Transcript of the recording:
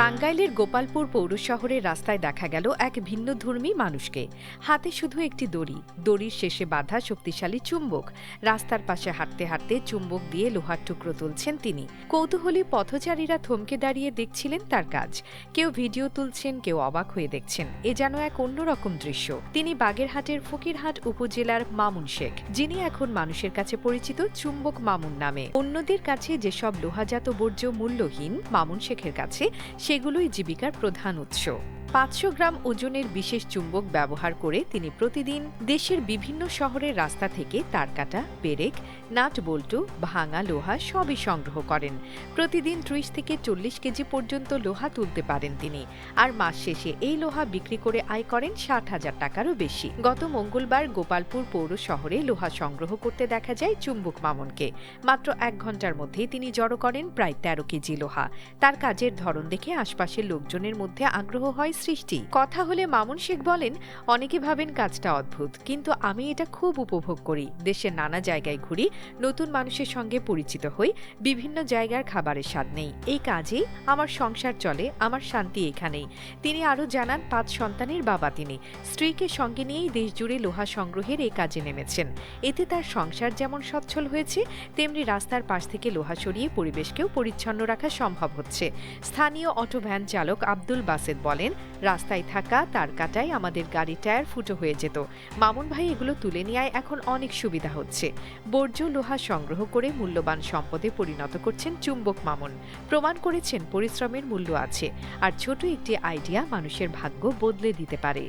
টাঙ্গাইলের গোপালপুর পৌর শহরের রাস্তায় দেখা গেল এক ভিন্নধর্মী মানুষকে। হাতে শুধু একটি দড়ি। দড়ির শেষে বাঁধা, শক্তিশালী চুম্বক। রাস্তার পাশে হাঁটতে হাঁটতে চুম্বক দিয়ে লোহার টুকরো তুলছেন তিনি। কৌতূহলী পথচারীরা থমকে দাঁড়িয়ে দেখছিলেন তার কাজ। কেউ ভিডিও তুলছেন, কেউ অবাক হয়ে দেখছেন। এ যেন এক অন্যরকম দৃশ্য। তিনি বাগেরহাটের ফকিরহাট উপজেলার মামুন শেখ, যিনি এখন মানুষের কাছে পরিচিত চুম্বক মামুন নামে। অন্যদের কাছে যেসব লোহাজাত বর্জ্য মূল্যহীন মামুন শেখের কাছে সেগুলোই জীবিকার প্রধান উৎস। পাঁচশো গ্রাম ওজনের বিশেষ চুম্বক ব্যবহার করে তিনি প্রতিদিন দেশের বিভিন্ন শহরের রাস্তা থেকে তারকাটা পেরেক, নাট বল্টু, ভাঙা লোহা সবই সংগ্রহ করেন। প্রতিদিন ত্রিশ থেকে চল্লিশ কেজি পর্যন্ত লোহা তুলতে পারেন তিনি। আর মাস শেষে এই লোহা বিক্রি করে আয় করেন ষাট হাজার টাকারও বেশি। গত মঙ্গলবার গোপালপুর পৌর শহরে লোহা সংগ্রহ করতে দেখা যায় চুম্বক মামনকে। মাত্র এক ঘণ্টার মধ্যেই তিনি জড়ো করেন প্রায় তেরো কেজি লোহা। তার কাজের ধরন দেখে আশপাশের লোকজনের মধ্যে আগ্রহ হয় সৃষ্টি। কথা হলে মামুন শেখ বলেন, অনেকে ভাবেন কাজটা অদ্ভুত, কিন্তু আমি এটা খুব উপভোগ করি। দেশের নানা জায়গায় ঘুরি, নতুন মানুষের সঙ্গে পরিচিত হই, বিভিন্ন জায়গার খাবারের স্বাদ নেই। এই কাজেই আমার সংসার চলে, আমার শান্তি এখানেই। তিনি আরও জানান, পাঁচ সন্তানের বাবা তিনি। স্ত্রীকে সঙ্গে নিয়েই দেশজুড়ে লোহা সংগ্রহের এই কাজে নেমেছেন। এতে তার সংসার যেমন সচ্ছল হয়েছে, তেমনি রাস্তার পাশ থেকে লোহা সরিয়ে পরিবেশকেও পরিচ্ছন্ন রাখা সম্ভব হচ্ছে। স্থানীয় অটো ভ্যান চালক আব্দুল বাসেদ বলেন রাস্তায় থাকা, তার কাটায় আমাদের গাড়ি টায়ার ফুটো হয়ে যেত। মামুন ভাই এগুলো তুলে নেওয়ায় এখন অনেক সুবিধা হচ্ছে। বর্জ্য লোহা সংগ্রহ করে মূল্যবান সম্পদে পরিণত করছেন চুম্বক মামুন। প্রমাণ করেছেন পরিশ্রমের মূল্য আছে, আর ছোট একটি আইডিয়া মানুষের ভাগ্য বদলে দিতে পারে।